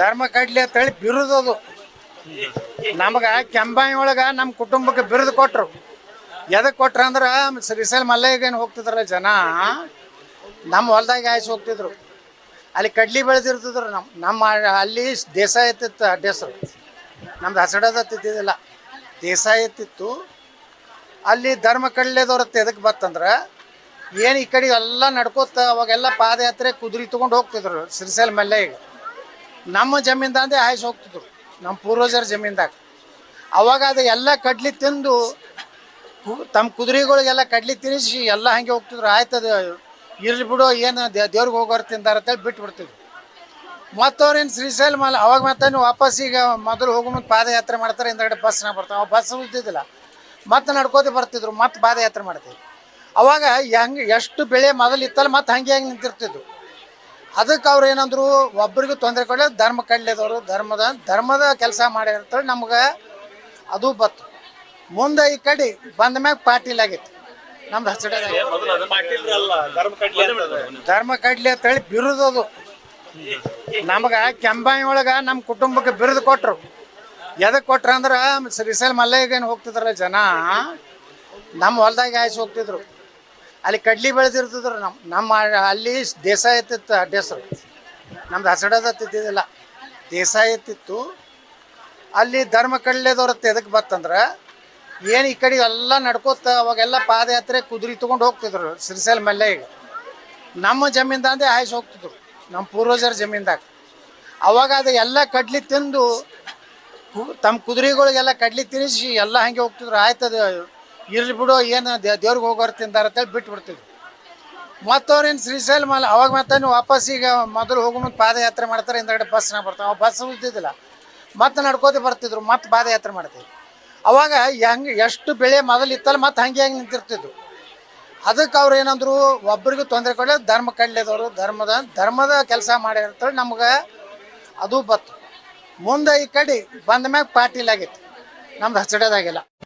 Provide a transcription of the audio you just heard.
ಧರ್ಮ ಕಡ್ಲಿ ಅಂತ ಹೇಳಿ ಬಿರುದದು. ನಮಗ ಕೆಂಬಾಯಿ ಒಳಗ ನಮ್ಮ ಕುಟುಂಬಕ್ಕೆ ಬಿರುದು ಕೊಟ್ರು. ಎದಕ್ ಕೊಟ್ರ ಅಂದ್ರ ಶ್ರೀಸೈಲ್ ಮಲ್ಲಯ್ಯಗೇನು ಹೋಗ್ತಿದ್ರಲ್ಲ ಜನ? ನಮ್ಮ ಹೊಲದಾಗ ಆಯ್ಸಿ ಹೋಗ್ತಿದ್ರು. ಅಲ್ಲಿ ಕಡ್ಲಿ ಬೆಳೆದಿರ್ತಿದ್ರು ನಮ್ಮ ನಮ್ಮ ಅಲ್ಲಿ ದೇಸ ಎತ್ತಿತ್ತು ಅಡ್ಡ ಹೆಸರು ನಮ್ದು ಹಸಡದ ತಿದ್ದಿದ್ದಿಲ್ಲ. ದೇಸ ಎತ್ತಿತ್ತು. ಅಲ್ಲಿ ಧರ್ಮ ಕಡ್ಲೆದವ್ರ ಎದಕ್ಕೆ ಬತ್ತಂದ್ರ ಏನು ಈ ಕಡೆ ಎಲ್ಲ ನಡ್ಕೋತ ಅವಾಗೆಲ್ಲ ಪಾದಯಾತ್ರೆ ಕುದುರೆ ತೊಗೊಂಡು ಹೋಗ್ತಿದ್ರು ಸಿರಿಸೆಲ್ ಮೆಲ್ಲೆ ಈಗ. ನಮ್ಮ ಜಮೀನ್ದಾಂದೆ ಹಾಯ್ಸಿ ಹೋಗ್ತಿದ್ರು, ನಮ್ಮ ಪೂರ್ವಜರ ಜಮೀನ್ದಾಗ. ಅವಾಗ ಅದು ಎಲ್ಲ ಕಡ್ಲಿ ತಿಂದು ತಮ್ಮ ಕುದುರೆಗಳಿಗೆಲ್ಲ ಕಡ್ಲಿ ತಿನ್ನಿಸಿ ಎಲ್ಲ ಹಂಗೆ ಹೋಗ್ತಿದ್ರು. ಆಯ್ತದ ಇರ್ಲಿ ಬಿಡು, ಏನು ದೇವ್ರಿಗೆ ಹೋಗೋರು ತಿಂದಾರ ಅಂತೇಳಿ ಬಿಟ್ಟು ಬಿಡ್ತಿದ್ರು ಮತ್ತವ್ರೇನು ಶ್ರೀಶೈಲ ಮೇಲೆ, ಅವಾಗ ಮತ್ತೆ ನೀವು ವಾಪಸ್ ಈಗ ಮೊದಲು ಹೋಗೋ ಮುಂದೆ ಪಾದಯಾತ್ರೆ ಮಾಡ್ತಾರೆ, ಹಿಂದಗಡೆ ಬಸ್ನಾಗ ಬರ್ತಾವೆ. ಅವಾಗ ಬಸ್ ಇದ್ದಿದ್ದಿಲ್ಲ ಮತ್ತೆ ನಡ್ಕೋತಿ ಬರ್ತಿದ್ರು, ಮತ್ತೆ ಪಾದಯಾತ್ರೆ ಮಾಡ್ತಿದ್ರು. ಅವಾಗ ಹೆಂಗೆ ಎಷ್ಟು ಬೆಳೆ ಮೊದಲು ಇತ್ತಲ್ಲ ಮತ್ತೆ ಹಂಗೆ ಹೆಂಗೆ ನಿಂತಿರ್ತಿದ್ರು ಅದಕ್ಕೆ ಅವ್ರು ಏನಂದ್ರು ಒಬ್ರಿಗೂ ತೊಂದರೆ ಕೊಡಲಿ ಧರ್ಮ ಕಡ್ಲಿದವರು ಧರ್ಮದ ಧರ್ಮದ ಕೆಲಸ ಮಾಡ್ಯಾರ ನಮ್ಗೆ ಅದು ಬತ್ತು ಮುಂದೆ ಈ ಕಡೆ ಬಂದ ಮ್ಯಾಗ ಪಾಟೀಲ್ ಆಗಿತ್ತು. ನಮ್ದು ಹಸಿಡ ಧರ್ಮ ಕಡ್ಲಿ ಅಂತೇಳಿ ಬಿರುದದು. ನಮಗ ಕೆಂಬಾಯಿ ಒಳಗ ನಮ್ಮ ಕುಟುಂಬಕ್ಕೆ ಬಿರುದು ಕೊಟ್ರು. ಎದಕ್ ಕೊಟ್ರ ಅಂದ್ರ ಶ್ರೀಸೈಲ್ ಮಲ್ಲಯ್ಯಗೇನು ಹೋಗ್ತಿದ್ರಲ್ಲ ಜನ ನಮ್ಮ ಹೊಲ್ದಾಗ ಆಯ್ಸಿ ಹೋಗ್ತಿದ್ರು. ಅಲ್ಲಿ ಕಡ್ಲಿ ಬೆಳೆದಿರ್ತಿದ್ರು ನಮ್ಮ ನಮ್ಮ ಅಲ್ಲಿ ದೇಸಾಯಿ ಎತ್ತಿತ್ತು ಅಡ್ಡ ಹೆಸರು ನಮ್ದು ಹಸಡದ ತಿದ್ದಿದ್ದಿಲ್ಲ. ದೇಸಾಯಿ ಎತ್ತಿತ್ತು. ಅಲ್ಲಿ ಧರ್ಮ ಕಡ್ಲೆದವ್ರ ಎದಕ್ಕೆ ಬತ್ತಂದ್ರೆ? ಏನು ಈ ಕಡೆ ಎಲ್ಲ ನಡ್ಕೋತ ಅವಾಗೆಲ್ಲ ಪಾದಯಾತ್ರೆ ಕುದುರೆ ತೊಗೊಂಡು ಹೋಗ್ತಿದ್ರು ಶ್ರೀಶೈಲ ಈಗ ನಮ್ಮ ಜಮೀನ್ದಾಂದೆ ಹಾಯ್ಸಿ ಹೋಗ್ತಿದ್ರು, ನಮ್ಮ ಪೂರ್ವಜರ ಜಮೀನ್ದಾಗ. ಅವಾಗ ಅದು ಎಲ್ಲ ಕಡ್ಲಿ ತಿಂದು ತಮ್ಮ ಕುದುರೆಗಳಿಗೆಲ್ಲ ಕಡ್ಲಿ ತಿನ್ನಿಸಿ ಎಲ್ಲ ಹಂಗೆ ಹೋಗ್ತಿದ್ರು. ಆಯ್ತದ ಇರ್ಲಿ ಬಿಡು, ಏನು ದೇವ್ರಿಗೆ ಹೋಗೋರು ತಿಂದಾರ ಅಂತೇಳಿ ಬಿಟ್ಟು ಬಿಡ್ತಿದ್ರು ಮತ್ತವ್ರೇನು ಶ್ರೀಶೈಲ ಮಲ್ಲ ಅವಾಗ ಮತ್ತೆ ನೀವು ವಾಪಸ್ ಈಗ ಮೊದಲು ಹೋಗೋ ಮುಂದೆ ಪಾದಯಾತ್ರೆ ಮಾಡ್ತಾರೆ, ಹಿಂದಗಡೆ ಬಸ್ನಾಗ ಬರ್ತಾವೆ ಅವಾಗ ಬಸ್ ಇದ್ದಿದ್ದಿಲ್ಲ ಮತ್ತೆ ನಡ್ಕೋತಿ ಬರ್ತಿದ್ರು, ಮತ್ತೆ ಪಾದಯಾತ್ರೆ ಮಾಡ್ತಿದ್ರು. ಅವಾಗ ಹೆಂಗೆ ಎಷ್ಟು ಬೆಳೆ ಮೊದಲು ಇತ್ತಲ್ಲ, ಮತ್ತೆ ಹಂಗೆ ಹಂಗೆ ನಿಂತಿರ್ತಿದ್ರು ಅದಕ್ಕೆ ಅವ್ರು ಏನಂದ್ರು, ಒಬ್ರಿಗೂ ತೊಂದರೆ ಕೊಡಲಿ ಧರ್ಮ ಕಡ್ಲೆದವರು ಧರ್ಮದ ಧರ್ಮದ ಕೆಲಸ ಮಾಡಿರ್ತಾರೆ ನಮ್ಗೆ ಅದು ಬತ್ತು ಮುಂದೆ ಈ ಕಡೆ ಬಂದ ಮ್ಯಾಗ ಪಾಟೀಲ್ ಆಗಿತ್ತು. ನಮ್ದು ಹಸಿಡದಾಗಿಲ್ಲ